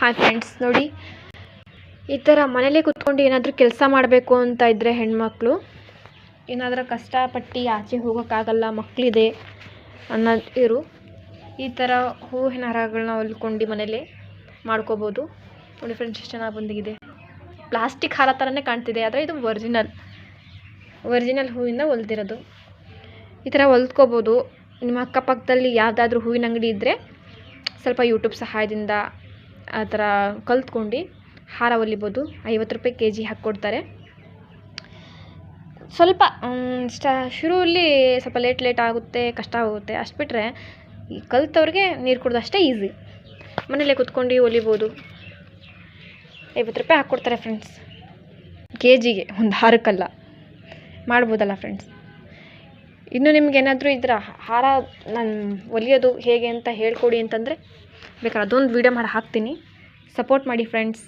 Hi friends ನೋಡಿ. ಈ ಥರ ಮನೇಲೇ ಕೂತ್ಕೊಂಡು ಏನಾದರೂ ಕೆಲಸ ಮಾಡಬೇಕು ಅಂತ ಇದ್ದರೆ ಹೆಣ್ಮಕ್ಳು, ಏನಾದರೂ ಕಷ್ಟಪಟ್ಟು ಆಚೆ ಹೋಗೋಕ್ಕಾಗಲ್ಲ ಮಕ್ಕಳಿದೆ ಅನ್ನೋದು ಇರು. ಈ ಥರ ಹೂವಿನ ಹಾರಗಳನ್ನ ಹೊಲ್ಕೊಂಡು ಮನೇಲೇ ಮಾಡ್ಕೋಬೋದು. ನೋಡಿ ಫ್ರೆಂಡ್ಸ್ ಎಷ್ಟು ಚೆನ್ನಾಗಿ ಬಂದಿದೆ ಪ್ಲಾಸ್ಟಿಕ್ ಹಾರ ಥರನೇ ಕಾಣ್ತಿದೆ, ಆದರೆ ಇದು ಒರಿಜಿನಲ್ ಒರಿಜಿನಲ್ ಹೂವಿಂದ ಹೊಲ್ದಿರೋದು. ಈ ಥರ ಹೊಲ್ದ್ಕೋಬೋದು. ನಿಮ್ಮ ಅಕ್ಕಪಕ್ಕದಲ್ಲಿ ಯಾವುದಾದ್ರೂ ಹೂವಿನ ಅಂಗಡಿ ಇದ್ದರೆ ಸ್ವಲ್ಪ ಯೂಟ್ಯೂಬ್ ಸಹಾಯದಿಂದ ಆ ಥರ ಕಲ್ತ್ಕೊಂಡು ಹಾರ ಹೊಲಿಬೋದು. ಐವತ್ತು ರೂಪಾಯಿ ಕೆ ಜಿ ಹಾಕ್ಕೊಡ್ತಾರೆ. ಸ್ವಲ್ಪ ಸ್ಟ, ಶುರುವಲ್ಲಿ ಸ್ವಲ್ಪ ಲೇಟ್ ಲೇಟ್ ಆಗುತ್ತೆ, ಕಷ್ಟ ಆಗುತ್ತೆ. ಅಷ್ಟು ಬಿಟ್ಟರೆ ಈ ಕಲ್ತವ್ರಿಗೆ ನೀರು ಕುಡ್ದು ಅಷ್ಟೇ ಈಸಿ. ಮನೇಲೆ ಕುತ್ಕೊಂಡು ಹೊಲಿಬೋದು. ಐವತ್ತು ರೂಪಾಯಿ ಹಾಕ್ಕೊಡ್ತಾರೆ ಫ್ರೆಂಡ್ಸ್. ಕೆ ಜಿಗೆ ಒಂದು ಹಾರಕ್ಕಲ್ಲ. ಮಾಡ್ಬೋದಲ್ಲ ಫ್ರೆಂಡ್ಸ್? ಇನ್ನು ನಿಮ್ಗೆ ಏನಾದರೂ ಇದ್ರೆ, ಹಾರ ನಾನು ಹೊಲಿಯೋದು ಹೇಗೆ ಅಂತ ಹೇಳ್ಕೊಡಿ ಅಂತಂದರೆ ಬೇಕಾದ್ರೆ ಅದೊಂದು ವೀಡಿಯೋ ಮಾಡಿ ಹಾಕ್ತೀನಿ. ಸಪೋರ್ಟ್ ಮಾಡಿ ಫ್ರೆಂಡ್ಸ್